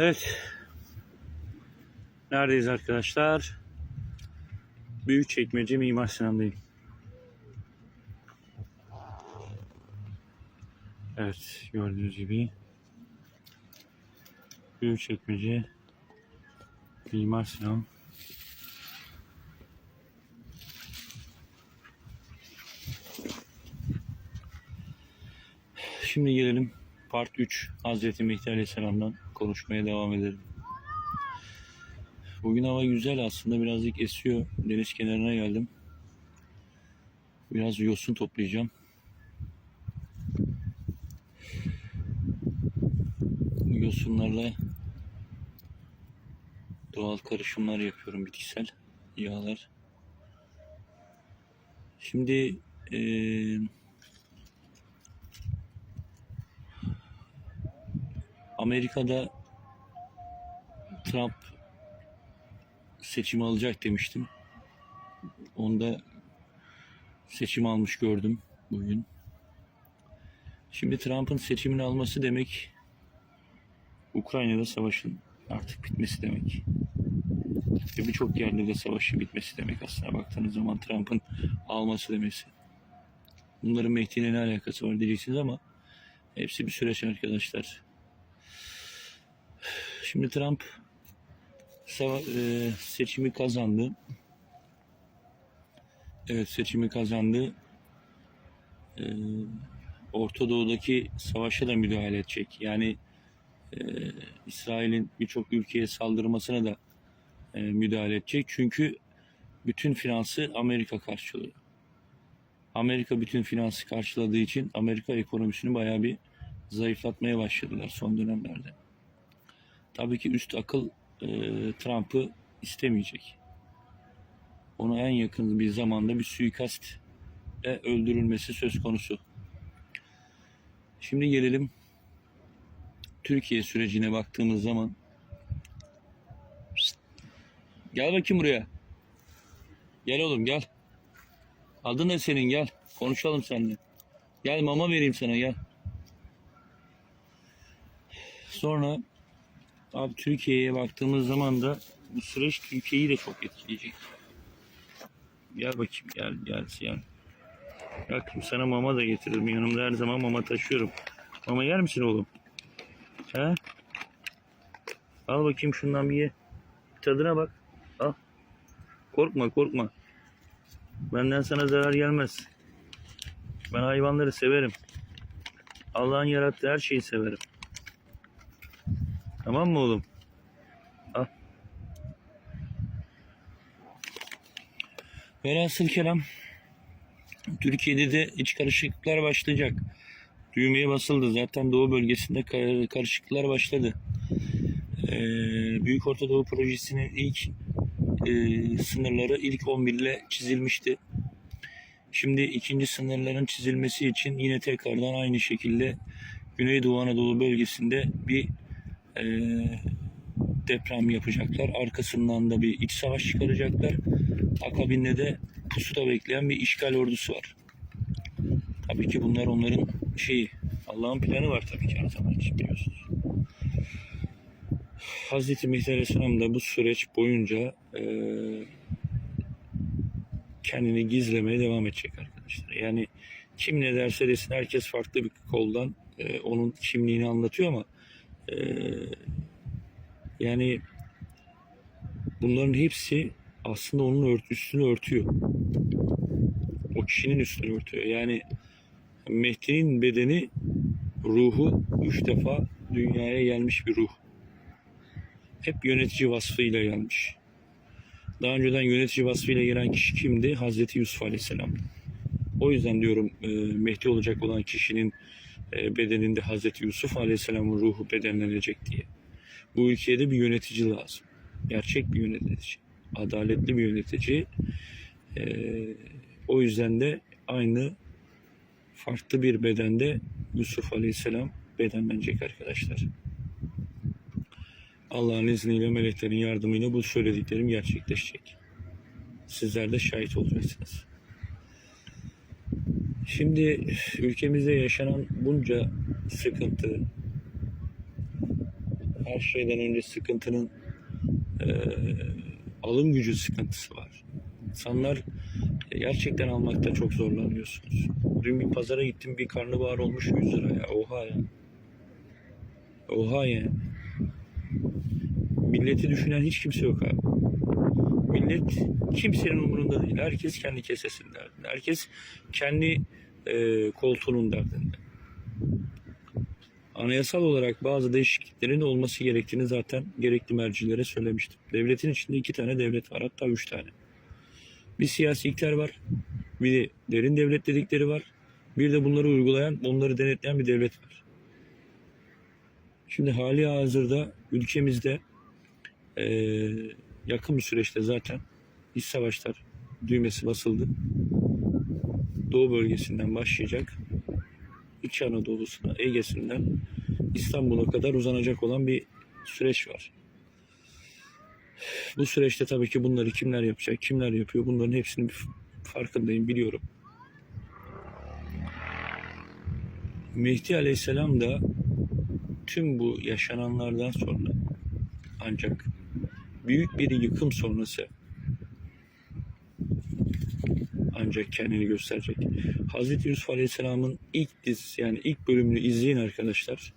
Evet. Neredeyiz arkadaşlar? Büyükçekmece Mimar Sinan'dayım. Evet, gördüğünüz gibi Büyükçekmece Mimar Sinan Şimdi gelelim Part 3 Hazreti Mehdi Aleyhisselam'dan konuşmaya devam edelim. Bugün hava güzel aslında birazcık esiyor. Deniz kenarına geldim. Biraz yosun toplayacağım. Yosunlarla doğal karışımlar yapıyorum bitkisel yağlar. Şimdi eee Amerika'da Trump seçim alacak demiştim. Onda seçim almış gördüm bugün. Şimdi Trump'ın seçimini alması demek Ukrayna'da savaşın artık bitmesi demek. Ve birçok yerde de savaşın bitmesi demek aslında baktığınız zaman Trump'ın alması demesi. Bunların Mehdi'yle ne alakası var diyeceksiniz ama hepsi bir süreç arkadaşlar. Şimdi Trump e, seçimi kazandı. Evet seçimi kazandı. E, Orta Doğu'daki savaşa da müdahale edecek. Yani e, İsrail'in birçok ülkeye saldırmasına da müdahale edecek. Çünkü bütün finansı Amerika karşılıyor. Amerika bütün finansı karşıladığı için Amerika ekonomisini bayağı bir zayıflatmaya başladılar son dönemlerde. Tabii ki üst akıl e, Trump'ı istemeyecek. Ona en yakın bir zamanda bir suikast ve öldürülmesi söz konusu. Şimdi gelelim Türkiye sürecine baktığımız zaman gel bakayım buraya. Gel oğlum gel. Adın ne senin gel. Konuşalım seninle. Gel mama vereyim sana gel. Sonra Abi Türkiye'ye baktığımız zaman da bu süreç Türkiye'yi de çok etkileyecek. Gel bakayım gel gel gel. Bakayım sana mama da getiririm. Yanımda her zaman mama taşıyorum. Mama yer misin oğlum? He? Al bakayım şundan bir ye. Tadına bak. Al. Korkma korkma. Benden sana zarar gelmez. Ben hayvanları severim. Allah'ın yarattığı her şeyi severim. Tamam mı oğlum? Al. Velhasıl kelam Türkiye'de de iç karışıklıklar başlayacak. Düğmeye basıldı. Zaten Doğu bölgesinde kar- karışıklıklar başladı. Ee, Büyük Orta Doğu Projesi'nin ilk e, sınırları ilk 11 ile çizilmişti. Şimdi ikinci sınırların çizilmesi için yine tekrardan aynı şekilde Güneydoğu Anadolu bölgesinde bir e, deprem yapacaklar. Arkasından da bir iç savaş çıkaracaklar. Akabinde de pusuda bekleyen bir işgal ordusu var. Tabii ki bunlar onların şeyi. Allah'ın planı var tabii ki her zaman için biliyorsunuz. Hazreti Mehdi Aleyhisselam da bu süreç boyunca e, kendini gizlemeye devam edecek arkadaşlar. Yani kim ne derse desin herkes farklı bir koldan e, onun kimliğini anlatıyor ama e, yani bunların hepsi aslında onun ört, üstünü örtüyor. O kişinin üstünü örtüyor. Yani Mehdi'nin bedeni ruhu üç defa dünyaya gelmiş bir ruh. Hep yönetici vasfıyla gelmiş. Daha önceden yönetici vasfıyla gelen kişi kimdi? Hazreti Yusuf Aleyhisselam. O yüzden diyorum e, Mehdi olacak olan kişinin bedeninde Hazreti Yusuf Aleyhisselam'ın ruhu bedenlenecek diye. Bu ülkeye de bir yönetici lazım. Gerçek bir yönetici. Adaletli bir yönetici. E, o yüzden de aynı farklı bir bedende Yusuf Aleyhisselam bedenlenecek arkadaşlar. Allah'ın izniyle meleklerin yardımıyla bu söylediklerim gerçekleşecek. Sizler de şahit olacaksınız. Şimdi ülkemizde yaşanan bunca sıkıntı, her şeyden önce sıkıntının e, alım gücü sıkıntısı var. İnsanlar gerçekten almakta çok zorlanıyorsunuz. Dün bir pazara gittim bir karnabahar olmuş 100 lira ya. Oha ya. Oha ya. Milleti düşünen hiç kimse yok abi. Millet kimsenin umurunda değil. Herkes kendi kesesinin derdinde. Herkes kendi e, koltuğunun derdinde. Anayasal olarak bazı değişikliklerin olması gerektiğini zaten gerekli mercilere söylemiştim. Devletin içinde iki tane devlet var hatta üç tane. Bir siyasi iktidar var. Bir de derin devlet dedikleri var. Bir de bunları uygulayan, onları denetleyen bir devlet var. Şimdi hali hazırda ülkemizde eee, yakın bir süreçte zaten iç savaşlar düğmesi basıldı. Doğu bölgesinden başlayacak. İç Anadolu'suna, Ege'sinden İstanbul'a kadar uzanacak olan bir süreç var. Bu süreçte tabii ki bunları kimler yapacak, kimler yapıyor bunların hepsinin farkındayım, biliyorum. Mehdi Aleyhisselam da tüm bu yaşananlardan sonra ancak büyük bir yıkım sonrası ancak kendini gösterecek. Hazreti Yusuf Aleyhisselam'ın ilk diz yani ilk bölümünü izleyin arkadaşlar.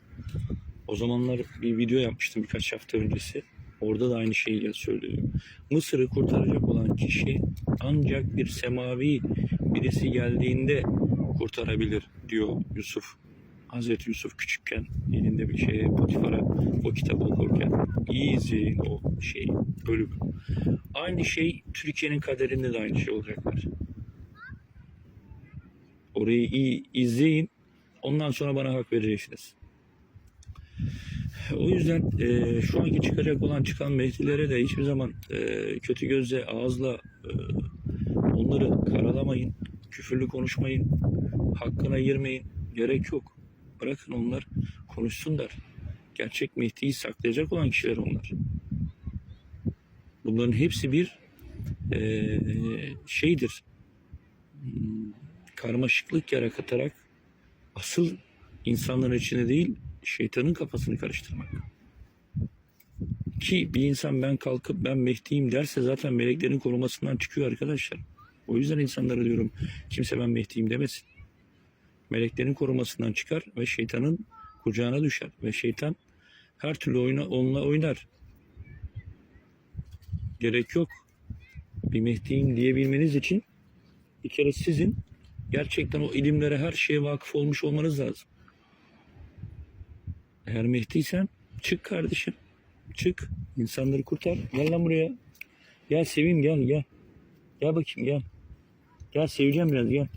O zamanlar bir video yapmıştım birkaç hafta öncesi. Orada da aynı şeyi söylüyorum. Mısır'ı kurtaracak olan kişi ancak bir semavi birisi geldiğinde kurtarabilir diyor Yusuf. Hazreti Yusuf küçükken elinde bir şey Potifar'a o kitabı okurken iyi izleyin o şeyi bölümü. Aynı şey Türkiye'nin kaderinde de aynı şey olacaklar. Orayı iyi izleyin. Ondan sonra bana hak vereceksiniz. O yüzden e, şu anki çıkacak olan çıkan Mehdilere de hiçbir zaman e, kötü gözle ağızla e, onları karalamayın. Küfürlü konuşmayın. Hakkına girmeyin. Gerek yok. Bırakın onlar konuşsunlar. Gerçek Mehdi'yi saklayacak olan kişiler onlar. Bunların hepsi bir e, şeydir. Hmm, Karmaşıklık yaratarak asıl insanların içine değil şeytanın kafasını karıştırmak. Ki bir insan ben kalkıp ben Mehdi'yim derse zaten meleklerin korumasından çıkıyor arkadaşlar. O yüzden insanlara diyorum kimse ben Mehdi'yim demesin. Meleklerin korumasından çıkar ve şeytanın kucağına düşer. Ve şeytan her türlü oyuna, onunla oynar. Gerek yok. Bir Mehdi'yim diyebilmeniz için bir kere sizin gerçekten o ilimlere her şeye vakıf olmuş olmanız lazım. Eğer Mehdi'ysen çık kardeşim. Çık. İnsanları kurtar. Gel lan buraya. Gel seveyim gel gel. Gel bakayım gel. Gel seveceğim biraz gel.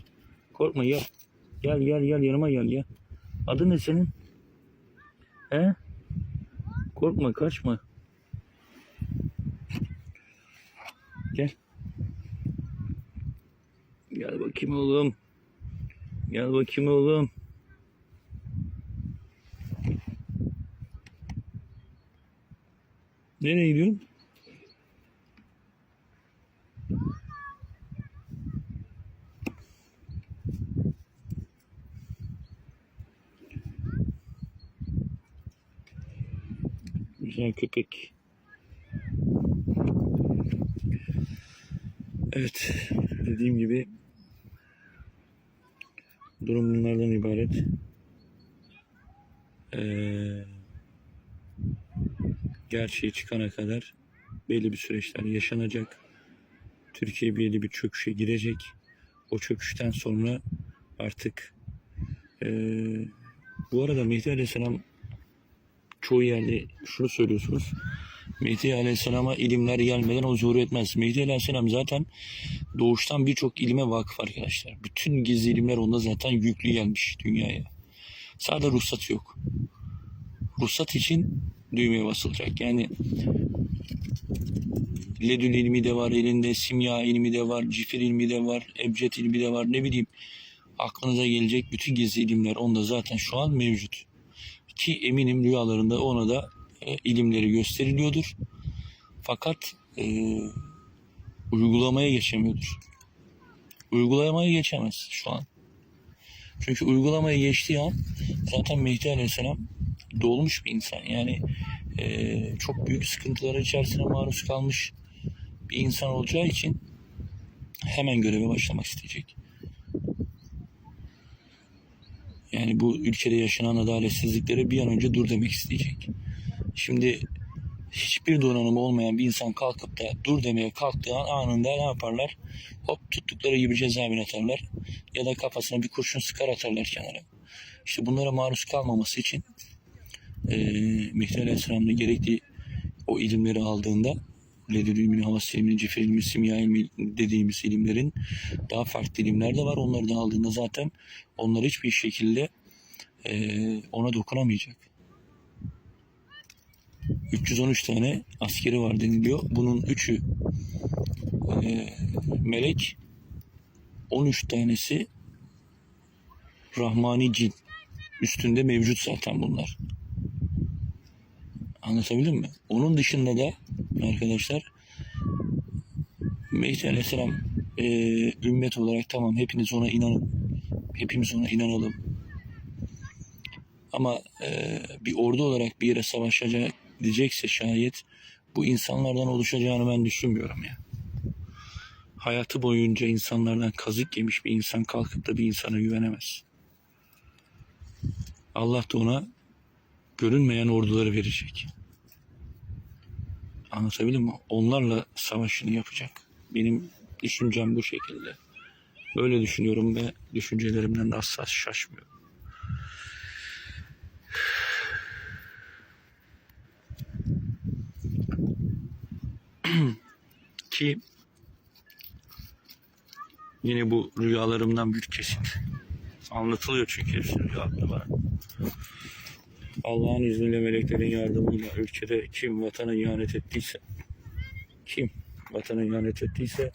Korkma gel. Gel gel gel yanıma gel gel. Adın ne senin? He? Korkma kaçma. Gel. Gel bakayım oğlum. Gel bakayım oğlum. Nereye gidiyorsun? Güzel köpek. Evet, dediğim gibi durum bunlardan ibaret. Ee, gerçeği çıkana kadar belli bir süreçler yaşanacak. Türkiye belli bir çöküşe girecek. O çöküşten sonra artık eee, bu arada Mehdi Aleyhisselam çoğu yerde şunu söylüyorsunuz. Mehdi Aleyhisselam'a ilimler gelmeden o zuhur etmez. Mehdi Aleyhisselam zaten doğuştan birçok ilime vakıf arkadaşlar. Bütün gizli ilimler onda zaten yüklü gelmiş dünyaya. Sadece ruhsat yok. Ruhsat için düğmeye basılacak. Yani ledün ilmi de var elinde, simya ilmi de var, cifir ilmi de var, ebced ilmi de var ne bileyim. Aklınıza gelecek bütün gizli ilimler onda zaten şu an mevcut. Ki eminim rüyalarında ona da e, ilimleri gösteriliyordur. Fakat e, uygulamaya geçemiyordur. Uygulamaya geçemez şu an. Çünkü uygulamaya geçtiği an zaten Mehdi Aleyhisselam dolmuş bir insan. Yani e, çok büyük sıkıntılara içerisine maruz kalmış bir insan olacağı için hemen göreve başlamak isteyecek. Yani bu ülkede yaşanan adaletsizliklere bir an önce dur demek isteyecek. Şimdi hiçbir donanımı olmayan bir insan kalkıp da dur demeye kalktığı an anında ne yaparlar? Hop tuttukları gibi cezaevine atarlar. Ya da kafasına bir kurşun sıkar atarlar kenara. İşte bunlara maruz kalmaması için e, Mehdi Aleyhisselam'da gerekli o ilimleri aldığında ledül ilmini, havas ilmini, cifir ilmi, simya ilmi dediğimiz ilimlerin daha farklı ilimler de var. Onları da aldığında zaten onlar hiçbir şekilde e, ona dokunamayacak. 313 tane askeri var deniliyor. Bunun 3'ü e, melek, 13 tanesi Rahmani cin. Üstünde mevcut zaten bunlar. Anlatabildim mi? Onun dışında da arkadaşlar Mehdi Aleyhisselam e, ümmet olarak tamam hepiniz ona inanın. Hepimiz ona inanalım. Ama e, bir ordu olarak bir yere savaşacak diyecekse şayet bu insanlardan oluşacağını ben düşünmüyorum ya. Hayatı boyunca insanlardan kazık yemiş bir insan kalkıp da bir insana güvenemez. Allah da ona görünmeyen orduları verecek. Anlatabildim mi? Onlarla savaşını yapacak. Benim düşüncem bu şekilde. Böyle düşünüyorum ve düşüncelerimden de asla şaşmıyorum. Ki yine bu rüyalarımdan bir kesit anlatılıyor çünkü hepsi rüyamda bana. Allah'ın izniyle meleklerin yardımıyla ülkede kim vatana ihanet ettiyse kim vatana ihanet ettiyse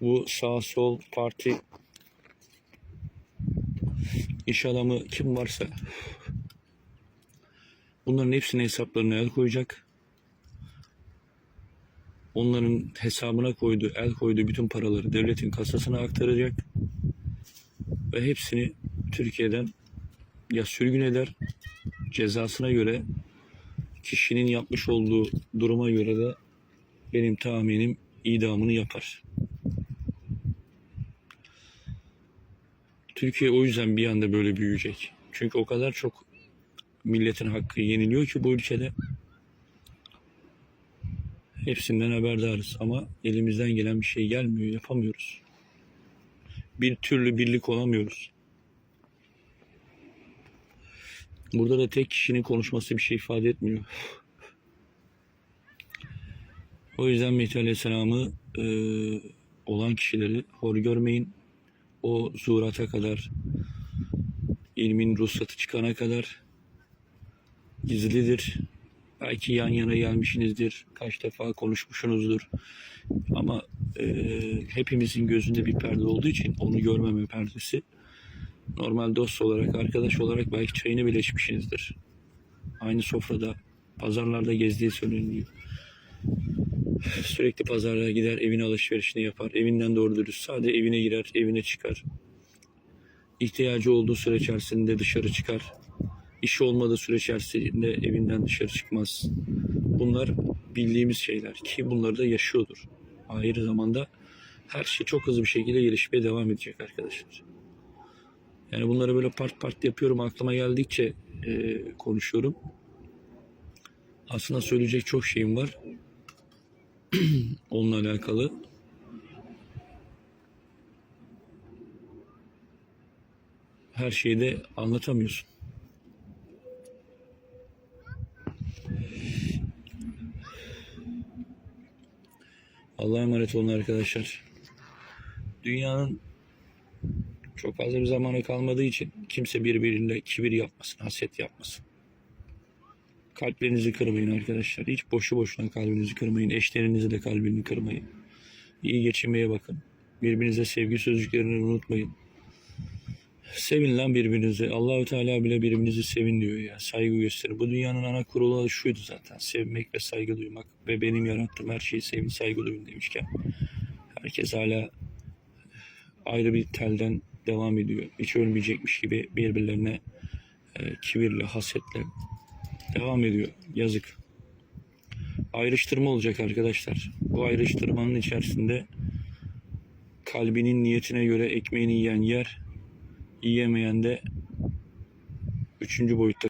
bu sağ sol parti iş adamı kim varsa bunların hepsine hesaplarına el koyacak. Onların hesabına koyduğu, el koyduğu bütün paraları devletin kasasına aktaracak. Ve hepsini Türkiye'den ya sürgün eder, cezasına göre kişinin yapmış olduğu duruma göre de benim tahminim idamını yapar. Türkiye o yüzden bir anda böyle büyüyecek. Çünkü o kadar çok milletin hakkı yeniliyor ki bu ülkede. Hepsinden haberdarız ama elimizden gelen bir şey gelmiyor, yapamıyoruz. Bir türlü birlik olamıyoruz. Burada da tek kişinin konuşması bir şey ifade etmiyor. O yüzden Mehdi Aleyhisselam'ı e, olan kişileri hor görmeyin. O zuhurata kadar, ilmin ruhsatı çıkana kadar gizlidir. Belki yan yana gelmişsinizdir, kaç defa konuşmuşsunuzdur. Ama e, hepimizin gözünde bir perde olduğu için onu görmeme perdesi. Normal dost olarak, arkadaş olarak belki çayını bile içmişsinizdir. Aynı sofrada, pazarlarda gezdiği söyleniyor. Sürekli pazara gider, evine alışverişini yapar. Evinden doğru dürüst sadece evine girer, evine çıkar. İhtiyacı olduğu süre içerisinde dışarı çıkar. İşi olmadığı süre içerisinde evinden dışarı çıkmaz. Bunlar bildiğimiz şeyler ki bunları da yaşıyordur. Ayrı zamanda her şey çok hızlı bir şekilde gelişmeye devam edecek arkadaşlar. Yani bunları böyle part part yapıyorum aklıma geldikçe e, konuşuyorum. Aslında söyleyecek çok şeyim var. Onunla alakalı. Her şeyi de anlatamıyorsun. Allah'a emanet olun arkadaşlar. Dünyanın çok fazla bir zamanı kalmadığı için kimse birbiriyle kibir yapmasın, haset yapmasın. Kalplerinizi kırmayın arkadaşlar. Hiç boşu boşuna kalbinizi kırmayın. Eşlerinizi de kalbini kırmayın. İyi geçinmeye bakın. Birbirinize sevgi sözcüklerini unutmayın. Sevin lan birbirinizi. Allahü Teala bile birbirinizi sevin diyor ya. Saygı gösterin. Bu dünyanın ana kurulu şuydu zaten. Sevmek ve saygı duymak ve benim yarattığım her şeyi sevin, saygı duyun demişken. Herkes hala ayrı bir telden devam ediyor. Hiç ölmeyecekmiş gibi birbirlerine e, kibirle, hasetle devam ediyor. Yazık. Ayrıştırma olacak arkadaşlar. Bu ayrıştırmanın içerisinde kalbinin niyetine göre ekmeğini yiyen yer, Yiyemeyen de üçüncü boyutta